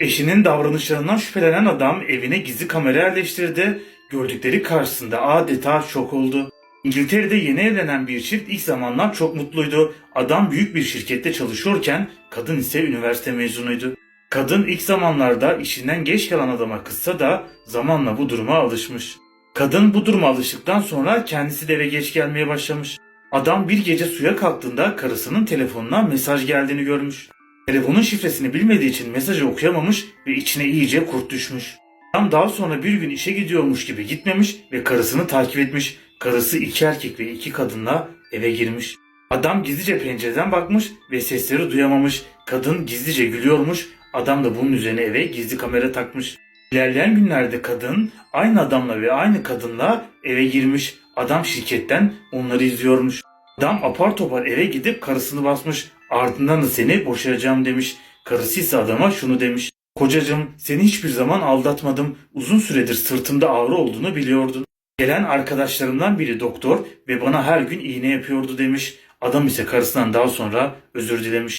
Eşinin davranışlarından şüphelenen adam evine gizli kamera yerleştirdi. Gördükleri karşısında adeta şok oldu. İngiltere'de yeni evlenen bir çift ilk zamanlar çok mutluydu. Adam büyük bir şirkette çalışıyorken kadın ise üniversite mezunuydu. Kadın ilk zamanlarda işinden geç kalan adama kızsa da zamanla bu duruma alışmış. Kadın bu duruma alıştıktan sonra kendisi de eve geç gelmeye başlamış. Adam bir gece suya kalktığında karısının telefonuna mesaj geldiğini görmüş. Telefonun şifresini bilmediği için mesajı okuyamamış ve içine iyice kurt düşmüş. Adam daha sonra bir gün işe gidiyormuş gibi gitmemiş ve karısını takip etmiş. Karısı iki erkek ve iki kadınla eve girmiş. Adam gizlice pencereden bakmış ve sesleri duyamamış. Kadın gizlice gülüyormuş. Adam da bunun üzerine eve gizli kamera takmış. İlerleyen günlerde kadın aynı adamla ve aynı kadınla eve girmiş. Adam şirketten onları izliyormuş. Adam apar topar eve gidip karısını basmış. Ardından da seni boşayacağım demiş. Karısı ise adama şunu demiş. Kocacığım seni hiçbir zaman aldatmadım. Uzun süredir sırtımda ağrı olduğunu biliyordun. Gelen arkadaşlarımdan biri doktor ve bana her gün iğne yapıyordu demiş. Adam ise karısından daha sonra özür dilemiş.